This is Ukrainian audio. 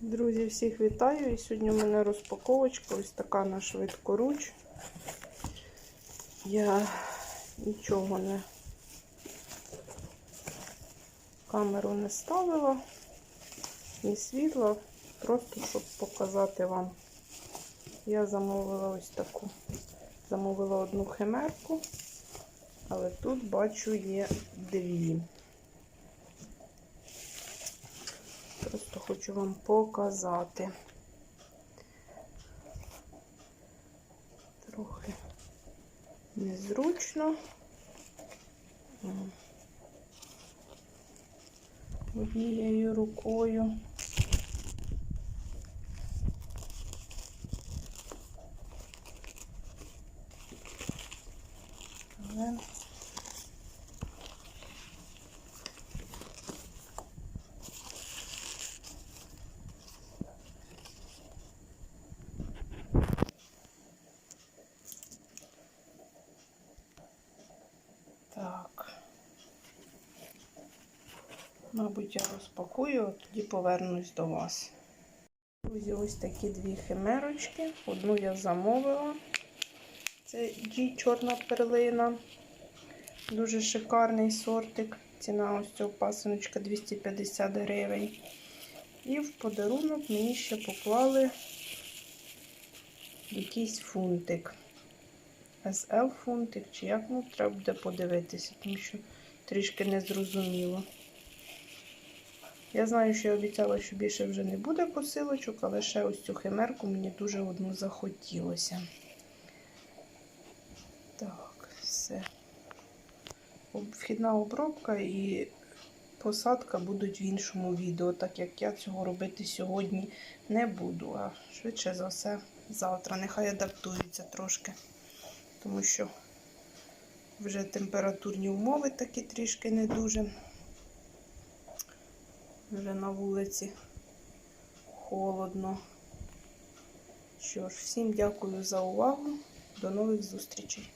Друзі, всіх вітаю! І сьогодні у мене розпаковочка ось така на швидкоруч. Я нічого не камеру не ставила, ні світла, просто щоб показати вам. Я замовила ось таку. Замовила одну химерку, але тут бачу є дві. Просто хочу вам показати. Трохи незручно. Однією рукою. Але Мабуть, я розпакую, а тоді повернусь до вас. Друзі, ось такі дві химерочки. Одну я замовила. Це G чорна перлина. Дуже шикарний сортик. Ціна ось цього пасиночка 250 гривень. І в подарунок мені ще поклали якийсь фунтик. SL фунтик, чи як ну, треба буде подивитися, тому що трішки незрозуміло. Я знаю, що я обіцяла, що більше вже не буде посилочок, але ще ось цю химерку мені дуже одну захотілося. Так, все. Вхідна обробка і посадка будуть в іншому відео, так як я цього робити сьогодні не буду, а швидше за все завтра. Нехай адаптується трошки тому що вже температурні умови такі трішки не дуже. Вже на вулиці холодно. Що ж, всім дякую за увагу. До нових зустрічей.